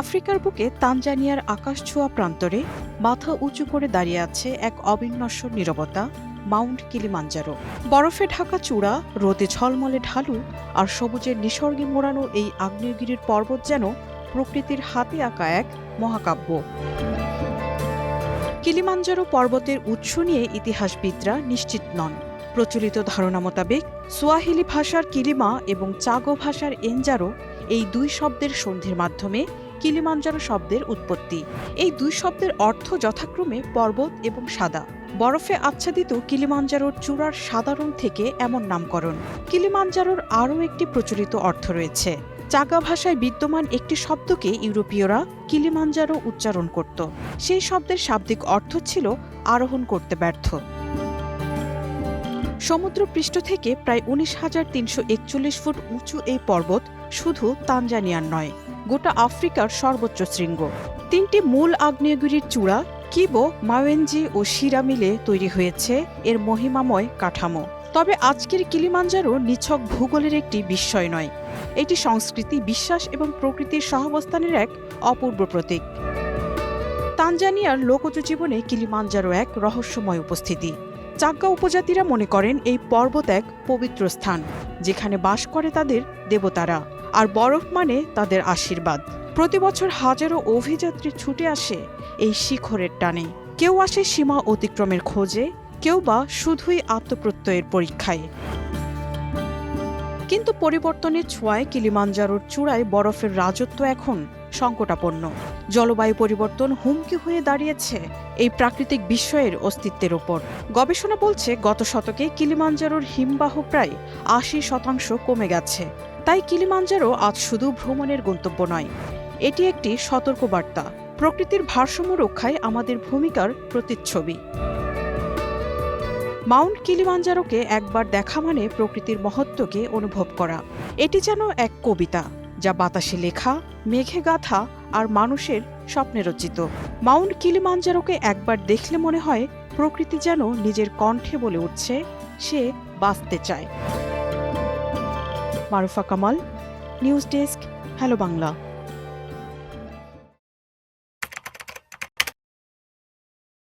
আফ্রিকার বুকে তানজানিয়ার আকাশ ছোঁয়া প্রান্তরে মাথা উঁচু করে দাঁড়িয়ে আছে এক অবিনশ্বর নীরবতা, মাউন্ট কিলিমাঞ্জারো। বরফে ঢাকা চূড়া, রোদে ঝলমলে ঢালু, আর সবুজের নিসর্গে মোড়ানো এই আগ্নেয়গিরির পর্বত যেন প্রকৃতির হাতে আঁকা এক মহাকাব্য। কিলিমাঞ্জারো পর্বতের উৎস নিয়ে ইতিহাসবিদরা নিশ্চিত নন। প্রচলিত ধারণা মোতাবেক সোয়াহিলি ভাষার কিলিমা এবং চাগো ভাষার এনজারো এই দুই শব্দের সন্ধির মাধ্যমে কিলিমাঞ্জারো শব্দের উৎপত্তি। এই দুই শব্দের অর্থ যথাক্রমে পর্বত এবং সাদা। বরফে আচ্ছাদিত কিলিমাঞ্জারোর চূড়ার সাধারণ থেকে এমন নামকরণ। কিলিমাঞ্জারোর আরও একটি প্রচলিত অর্থ রয়েছে। চাগা ভাষায় বিদ্যমান একটি শব্দকে ইউরোপীয়রা কিলিমাঞ্জারো উচ্চারণ করত। সেই শব্দের শাব্দিক অর্থ ছিল আরোহণ করতে ব্যর্থ। সমুদ্রপৃষ্ঠ থেকে প্রায় উনিশ হাজার তিনশো একচল্লিশ ফুট উঁচু এই পর্বত শুধু তানজানিয়ার নয়, গোটা আফ্রিকার সর্বোচ্চ শৃঙ্গ। তিনটি মূল আগ্নেয়গিরির চূড়া, কিবো, মাওয়েনজি ও শিরা মিলে তৈরি হয়েছে এর মহিমাময় কাঠামো। তবে আজকের কিলিমাঞ্জারো নিছক ভূগোলের একটি বিস্ময় নয়। এটি সংস্কৃতি, বিশ্বাস এবং প্রকৃতির সহাবস্থানের এক অপূর্ব প্রতীক। তানজানিয়ার লোকজ জীবনে কিলিমাঞ্জারো এক রহস্যময় উপস্থিতি। চাগ্গা উপজাতিরা মনে করেন এই পর্বত এক পবিত্র স্থান, যেখানে বাস করে তাদের দেবতারা, আর বরফ মানে তাদের আশীর্বাদ। প্রতি বছর হাজারো অভিযাত্রী ছুটে আসে এই শিখরের টানে। কেউ আসে সীমা অতিক্রমের খোঁজে, কেউ বা শুধুই আত্মপ্রত্যয়ের পরীক্ষায়। কিন্তু পরিবর্তনের ছোঁয়ায় কিলিমাঞ্জারোর চূড়ায় বরফের রাজত্ব এখন সংকটাপন্ন। জলবায়ু পরিবর্তন হুমকি হয়ে দাঁড়িয়েছে এই প্রাকৃতিক বিস্ময়ের অস্তিত্বের ওপর গবেষণা বলছে, গত শতকে কিলিমাঞ্জারোর হিমবাহ প্রায় আশি শতাংশ কমে গেছে। তাই কিলিমাঞ্জারো আজ শুধু ভ্রমণের গন্তব্য নয়, এটি একটি সতর্কবার্তা। প্রকৃতির ভারসাম্য রক্ষায় আমাদের ভূমিকার প্রতিচ্ছবি। মাউন্ট কিলিমাঞ্জারোকে একবার দেখা মানে প্রকৃতির মহত্বকে অনুভব করা। এটি যেন এক কবিতা। যা বাতাসে লেখা, মেঘে গাথা আর মানুষের স্বপ্নে রচিত। মাউন্ট কিলিমাঞ্জারোকে একবার দেখলে মনে হয় প্রকৃতি যেন নিজের কণ্ঠে বলে উঠছে, সে বাঁচতে চায়। Marufa Kamal, news desk, hello Bangla.